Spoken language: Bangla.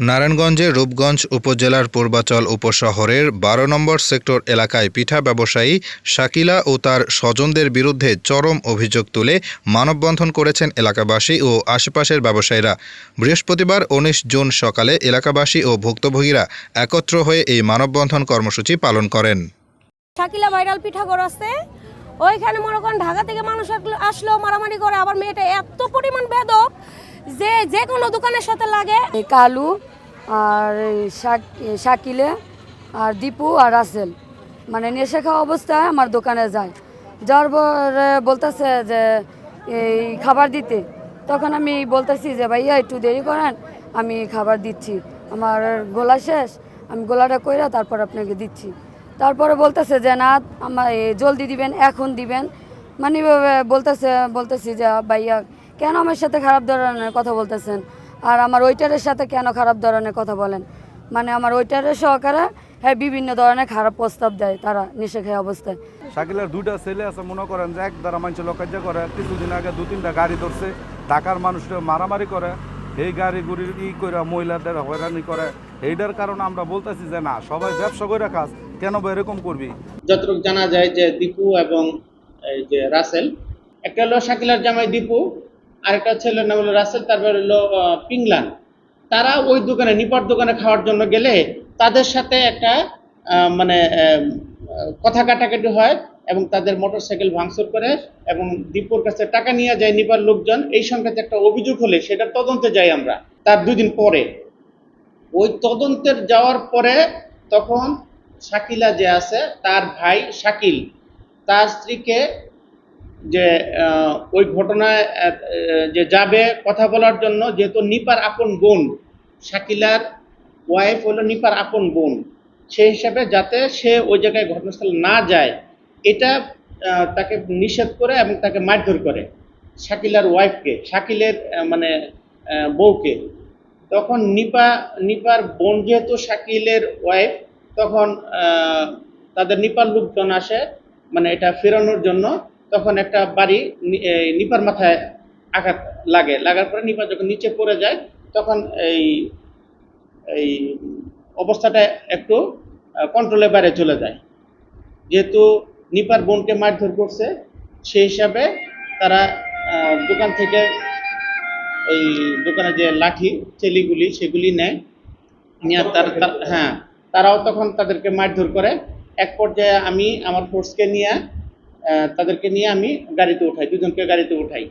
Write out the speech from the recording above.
নারায়ণগঞ্জের রূপগঞ্জ উপজেলার পূর্বাচল উপশহরের বারো নম্বর সেক্টর এলাকায় পিঠা ব্যবসায়ী শাকিলা ও তার স্বজনদের বিরুদ্ধে চরম অভিযোগ তুলে মানববন্ধন করেছেন এলাকাবাসী ও আশেপাশের ব্যবসায়ীরা। বৃহস্পতিবার উনিশ জুন সকালে এলাকাবাসী ও ভুক্তভোগীরা একত্র হয়ে এই মানববন্ধন কর্মসূচি পালন করেন। শাকিলা ভাইরাল পিঠা আছে। ওইখানে মনে করেন ঢাকা থেকে মানুষ আসলো- আসলো মারামারি করে। আবার মেয়েটা এত পরিমাণ বেদক যে যে কোনো দোকানের সাথে লাগে। কালু আর শাকিলে আর দীপু আর রাসেল। মানে নেশা খাওয়া অবস্থায় আমার দোকানে যায়। যাওয়ার পরে বলতেছে যে, এই খাবার দিতে। তখন আমি বলতেছি যে, ভাইয়া, একটু দেরি করেন, আমি খাবার দিচ্ছি। আমার গোলা শেষ, আমি গোলাটা কইরা তারপর আপনাকে দিচ্ছি। তারপরে বলতেছে যে, না, আমার জলদি দিবেন, এখন দিবেন। মানে বলতেছে, বলতেছি যে, ভাইয়া, কেন আমার সাথে খারাপ ধরনের কথা বলতেছেন? আর আমার ওইটারের সাথে কেন খারাপ ধরনের কথা বলেন? মানে আমার ওইটারের সহকারে হ্যাঁ বিভিন্ন ধরনের খারাপ প্রস্তাব দেয় তারা নেশা খেয়ে অবস্থায়। শাকিলের দুইটা ছেলে আছে মনে করেন যে এক দ্বারা মানুষ লোকাজ্য করে কিছুদিন আগে দু তিনটা গাড়ি ধরছে ঢাকার মানুষটা মারামারি করে এই গাড়ি গুড়ির ই করে মহিলাদের হয়রানি করে। এইটার কারণে আমরা বলতেছি যে না সবাই ব্যবসা করে খাস কেন বা এরকম করবি? যতটুকু জানা যায় যে দীপু এবং এই যে রাসেল একটা হলো শাকিলার জামাই দীপু আরেকটা ছেলের নাম হলো রাসেল, তারপর হলো পিংলান। তারা ওই দোকানে নিপার দোকানে খাওয়ার জন্য গেলে তাদের সাথে একটা মানে কথা কাটাকাটি হয় এবং তাদের মোটরসাইকেল ভাঙচুর করে এবং দীপুর কাছে টাকা নিয়ে যায় নিপার লোকজন। এই সংক্রান্ত একটা অভিযোগ হলে সেটা তদন্তে যাই আমরা, তার দুদিন পরে। ওই তদন্তের যাওয়ার পরে তখন শাকিলা যে আছে, তার ভাই শাকিল, তার স্ত্রীকে যে ওই ঘটনায় যে যাবে কথা বলার জন্য, যেহেতু নিপার আপন বোন, শাকিলার ওয়াইফ হলো নিপার আপন বোন, সেই হিসাবে যাতে সে ওই জায়গায় ঘটনাস্থলে না যায়, এটা তাকে নিষেধ করে এবং তাকে মারধর করে শাকিলার ওয়াইফকে শাকিলের মানে বউকে। তখন নিপা, নিপার বোন যেহেতু শাকিলের ওয়াইফ তখন তাদের নিপার লোকজন আসে মানে এটা ফেরানোর জন্য তখন একটা বাড়ি এই নিপার মাথায় আঘাত লাগে। লাগার পরে নিপা যখন নিচে পড়ে যায়, তখন এই এই অবস্থাটা একটু কন্ট্রোলের বাইরে চলে যায়। যেহেতু নিপার বোনকে মারধর করছে, সেই হিসাবে তারা দোকান থেকে ওই দোকানে যে লাঠি, চেলিগুলি সেগুলি নেয়। নিয়ে তার হ্যাঁ তারাও তখন তাদেরকে মারধর করে। এক পর্যায়ে আমি আমার ফোর্সকে নিয়ে তাদেরকে নিয়ে আমি গাড়িতে উঠাই দুজনকে গাড়িতে উঠাই।